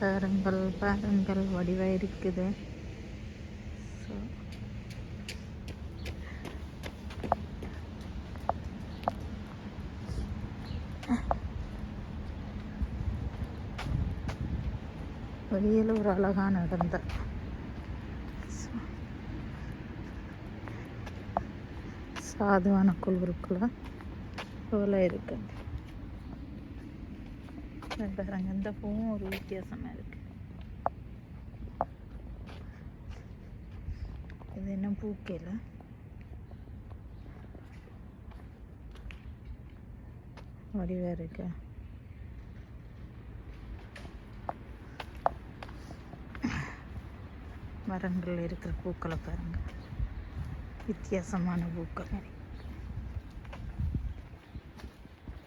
பாருங்கள் பாருங்கள் வடிவாக இருக்குது ஸோ வெளியில் ஒரு அழகான இடம் தான். சாதுவான குளிருக்குள்ள போல இருக்குது பாருங்க இந்த பூவும் ஒரு வித்தியாசமாக இருக்கு. இது என்ன பூக்கேல வடிவாக இருக்கு? மரங்கள் இருக்கிற பூக்களை பாருங்க. வித்தியாசமான பூக்கள்.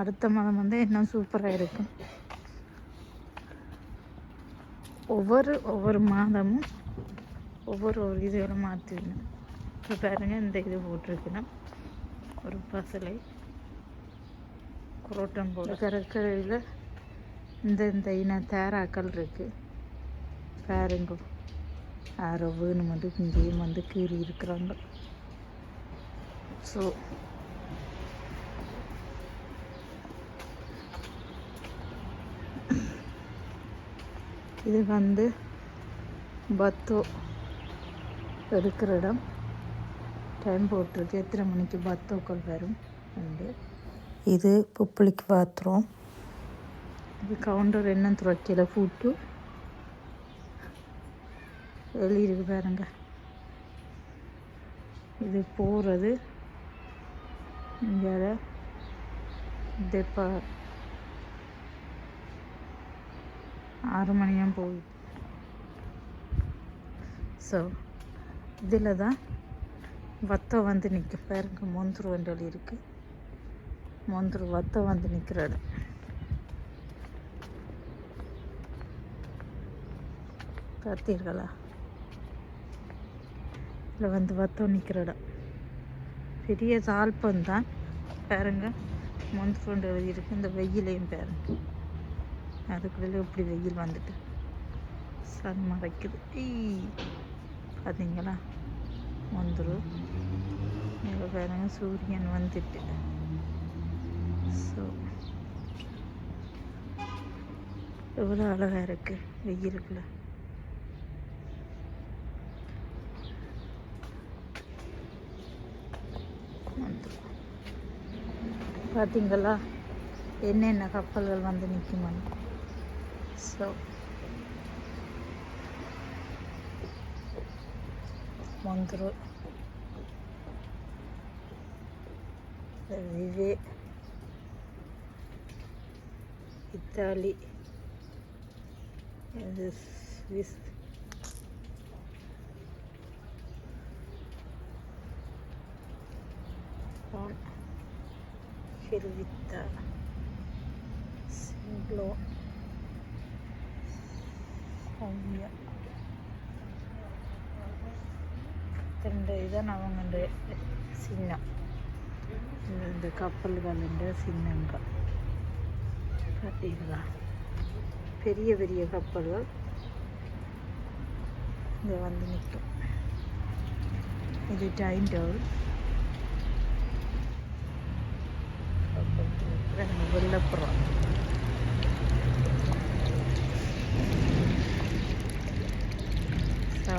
அடுத்த மாதம் வந்து இன்னும் சூப்பராக இருக்கும் ஒவ்வொரு ஒவ்வொரு மாதமும் ஒவ்வொரு ஒரு இதுகளை மாற்றிக்கணும் இப்போ பாருங்கள் இந்த இது போட்டிருக்குன்னா ஒரு பசலை குரோட்டம் போட்டு கடற்கரையில் இந்த இந்த இன தேராக்கள் இருக்குது பாருங்க யாரோ வேணும் வந்து இங்கேயும் வந்து கீறி இருக்கிறாங்க. ஸோ இது வந்து பத்தோ எடுக்கிற இடம். டைம் போட்டிருக்கு. எத்தனை மணிக்கு பத்தோக்கள் வரும்? வந்து இது பப்ளிக் பாத்ரூம் இது கவுண்டர் என்ன துறைக்கையில்? ஃபுட்டு வெளியிருக்கு பாருங்க. இது போகிறது இங்கே டெப்பா ஆறு மணியாக போகுது. ஸோ இதில் தான் வத்தம் வந்து நிற்க பாருங்க மொந்தூர் வண்டல் இருக்குது மொந்துரு வத்தம் வந்து நிற்கிற இடம் பார்த்தீர்களா? இதில் வந்து வத்தம் நிற்கிற இடம் பெரிய தாழ்பந்தான் பாருங்கள் மொந்து கொண்டு இருக்குது இந்த வெயிலையும் பாருங்கள் அதுக்குள்ளே இப்படி வெயில் வந்துட்டு சன் மறைக்குது. பார்த்தீங்களா வந்துடும் இங்கே பாருங்க சூரியன் வந்துட்டு. ஸோ எவ்வளோ அழகாக இருக்குது வெயிலுக்குள்ள. வந்துரும். பார்த்தீங்களா என்னென்ன கப்பல்கள் வந்து நிற்குமான்னு So Mondro vive Italy. And the Swiss on Helvita Singlo Soumya இந்த இதான் அவங்க சின்னம் இந்த- இந்த கப்பல்களுடைய சின்னங்கள் பார்த்தீங்களா பெரிய பெரிய கப்பல்கள் இங்கே வந்து நிற்கும் இது டைம் டவுன் வெள்ளப்புறம்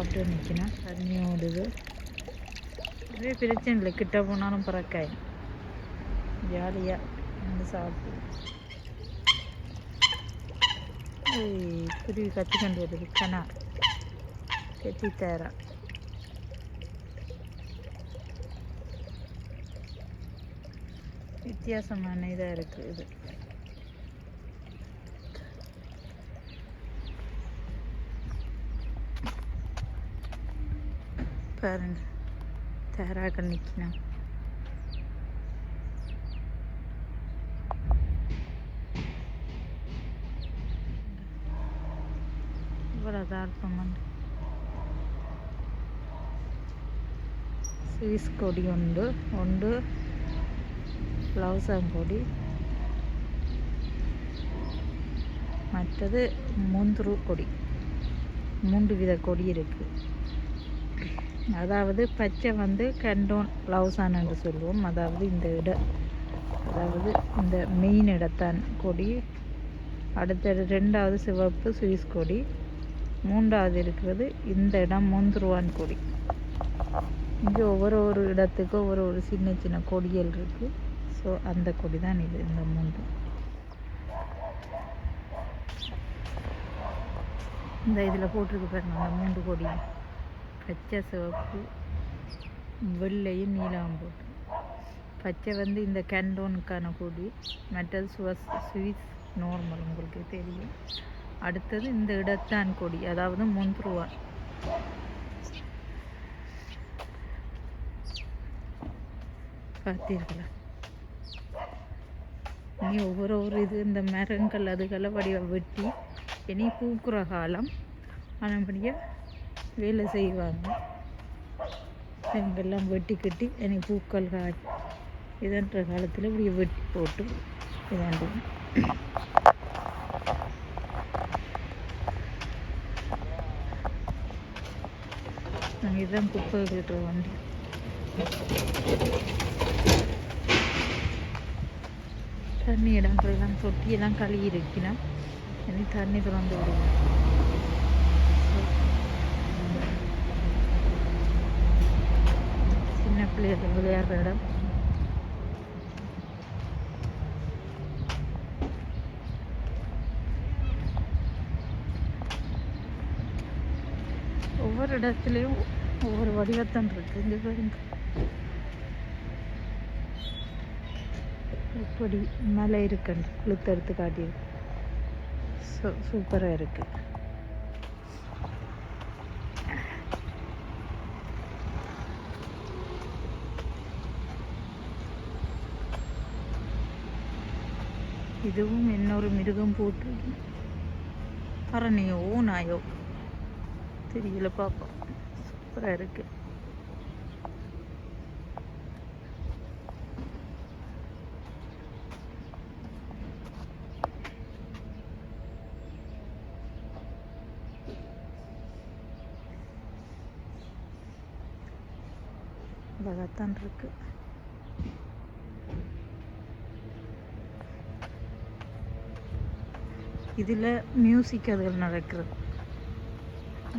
சாப்பிட்டு நிற்கினா தண்ணியும் ஓடுது. இதே பிரச்சனை இல்லை கிட்ட போனாலும் பறக்காய் ஜாலியாக வந்து சாப்பிட்டு ஏய், குருவி கத்திக்கொண்டு வருது கணா கத்தி தேரா. வித்தியாசமான இதாக இருக்குது இது. பாருங்க. தாராக நிற்கணும் இவ்வளோதான் இருப்போம் ಸ್ವೀಸ್ ಕೊಡಿ ಒಂದು ಒಂದು ಬ್ಲೌಸ್ ಅಂಗಡಿ மற்றது முந்துரு கொடி. மூன்று வித கொடி இருக்குது அதாவது பச்சை வந்து கண்டோன் லவுசான் என்று சொல்லுவோம். அதாவது இந்த இட அதாவது இந்த மெயின் இடத்தான் கொடி. அடுத்த ரெண்டாவது சிவப்பு சுவிஸ் கொடி. மூன்றாவது இருக்கிறது இந்த இடம் மூந்துருவான் கொடி. இங்கே ஒவ்வொரு ஒரு இடத்துக்கும் ஒவ்வொரு ஒரு சின்ன சின்ன கொடிகள் இருக்குது ஸோ அந்த கொடி தான் இது இந்த மூன்று. இந்த இதில் போட்டிருக்கு பாருங்க அந்த மூன்று கொடி. பச்சை சிவப்பு வெள்ளையும் நீலம் போட்டு. பச்சை வந்து இந்த கேண்டோனுக்கான கொடி மற்றது சுவஸ் சுவிஸ் நார்மல் உங்களுக்கு தெரியும். அடுத்தது இந்த இடத்தான் கொடி அதாவது முந்துருவா. பார்த்தீர்களா? இனி ஒவ்வொரு ஒரு இது இந்த மரங்கள் அதுகளை வடிவ வெட்டி இனி பூக்குற காலம். அதன்படியாக வேலை செய்வாங்க. எங்கெல்லாம் வெட்டி கட்டி எனக்கு பூக்கள் கா இதன்ற காலத்தில் இப்படி வெட்டி போட்டு இதாண்டு நாங்கள் இதுதான் குப்பை கட்டுற வண்டி. தண்ணி இடங்கள்லாம் தொட்டியெல்லாம் கழுவி இருக்கணும் இனி தண்ணி திறந்து விடுவோம். சின்ன பிள்ளைகள் விளையாடுற இடம் ஒவ்வொரு இடத்துலையும் ஒவ்வொரு வடிவத்தன் இருக்கு இங்கே பாருங்க. எப்படி மலை இருக்குன்னு இழுத்தெடுத்து காட்டியிருக்கு சூப்பராக இருக்குது இதுவும் இன்னொரு மிருகம் போட்டு. அரணியோ நாயோ. தெரியல பார்ப்போம் சூப்பராக இருக்கு. அழகாகத்தான் இருக்கு. இதில் மியூசிக் அதுகள் நடக்கிறது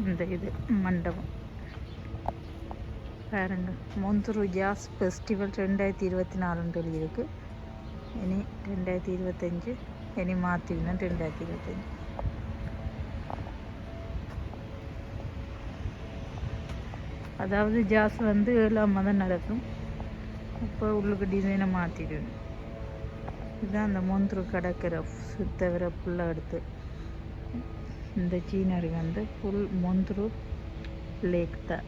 இந்த இது மண்டபம். பாருங்க மொந்துரு ஜாஸ் ஃபெஸ்டிவல் ரெண்டாயிரத்தி இருபத்தி நாலுன்னு எழுதியிருக்கு இனி ரெண்டாயிரத்தி இருபத்தஞ்சு இனி மாற்றினா ரெண்டாயிரத்தி இருபத்தஞ்சு. அதாவது ஜாஸ் வந்து ஏழாம் மாதம் நடக்கும். இப்போ உள்ளுக்கு டிசைனை மாற்றிடுவேன் இதுதான் அந்த மூன்று கடற்கரை சுத்தவர புல்லை எடுத்து. இந்த சீனரி வந்து ஃபுல் மொந்துரு லேக் தான்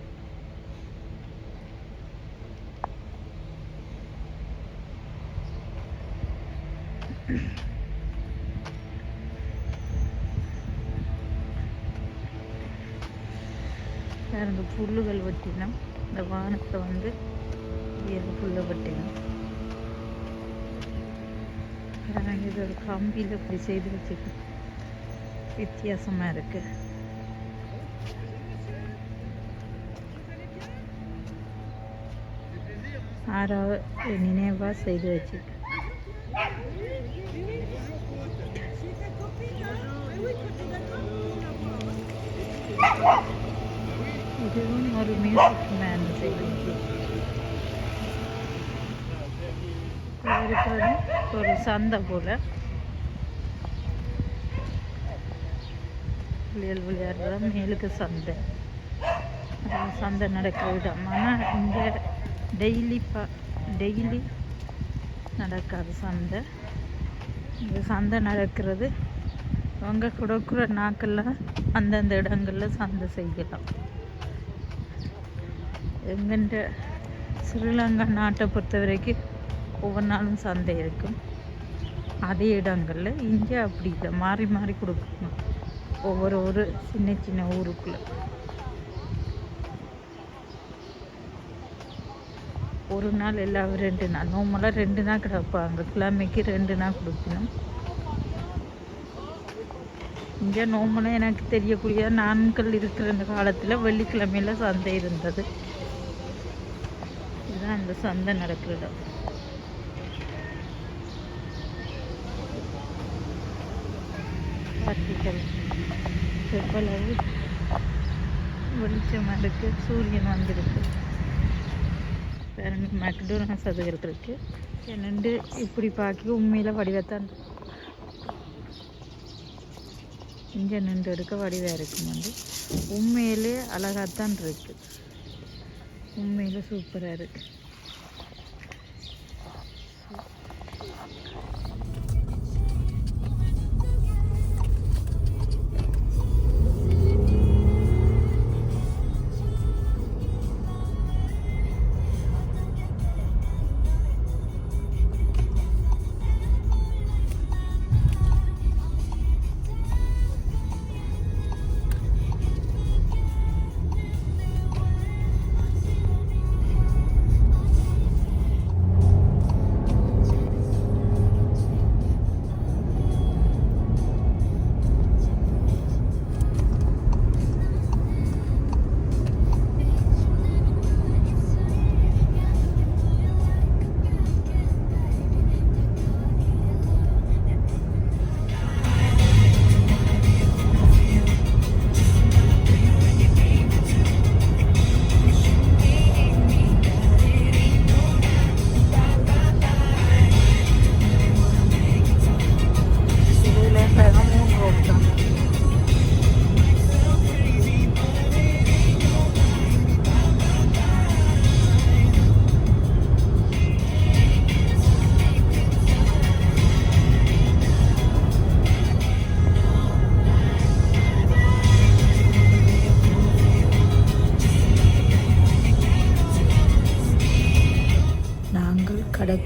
இந்த புல்லுகள் வெட்டினோம். இந்த வானத்தை வந்து இது புல்லை வெட்டினோம். பாருங்க இது ஒரு கம்பியில் இப்படி செய்து வச்சுருக்கு வித்தியாசமாக இருக்கு. ஆறாவது நினைவாக செய்து வச்சுருக்கு இதுவும் ஒரு மியூசிக் மேன் செய்து வச்சிருக்கு இருக்கிறது ஒரு சந்தை போல். பிள்ளைகள் விளையாடுறத மேலுக்கு சந்தை. சந்தை நடக்கிற இடம். ஆனால் இங்கே டெய்லி ப டெய்லி நடக்காது சந்தை. இந்த சந்தை நடக்கிறது. அவங்க கொடுக்குற நாட்களில் அந்தந்த இடங்களில் சந்தை செய்யலாம். எங்கன்ற ஸ்ரீலங்கா நாட்டை பொறுத்த வரைக்கும் ஒவ்வொரு நாளும் சந்தை இருக்கும். அதே இடங்களில் இங்கே அப்படி இல்லை. மாறி மாறி கொடுக்கணும். ஒவ்வொரு ஒரு சின்ன சின்ன ஊருக்குள்ளே. ஒரு நாள் எல்லாம் ரெண்டு நாள். நோமெல்லாம் ரெண்டு நாள் கிடப்பாங்க. கிழமைக்கு ரெண்டு நாள் கொடுக்கணும். இங்கே நோம்புனா எனக்கு தெரியக்கூடிய நான்கள் இருக்கிற இந்த காலத்தில் வெள்ளிக்கிழமையில சந்தை இருந்தது. இதுதான் இந்த சந்தை நடக்கிற இடம். அவ்வளவு வெளிச்சமாக இருக்கு சூரியன் வந்திருக்கு. பாருங்க மெக்டோனல்ஸ் அது இருக்கு. என்னண்டு இப்படி பார்க்க உண்மையில வடிவத்தான் இங்கே நின்று எடுக்க வடிவாக இருக்கும் வந்து உண்மையிலே அழகாத்தான் இருக்கு. உண்மையில சூப்பராக இருக்குது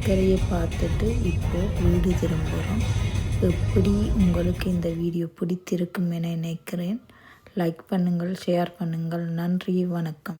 நாங்கள் கடற்கரையை பார்த்துட்டு இப்போது வீடு திரும்புகிறோம் எப்படி உங்களுக்கு இந்த வீடியோ பிடித்திருக்கும் என நினைக்கிறேன். லைக் பண்ணுங்கள் ஷேர் பண்ணுங்கள். நன்றி வணக்கம்.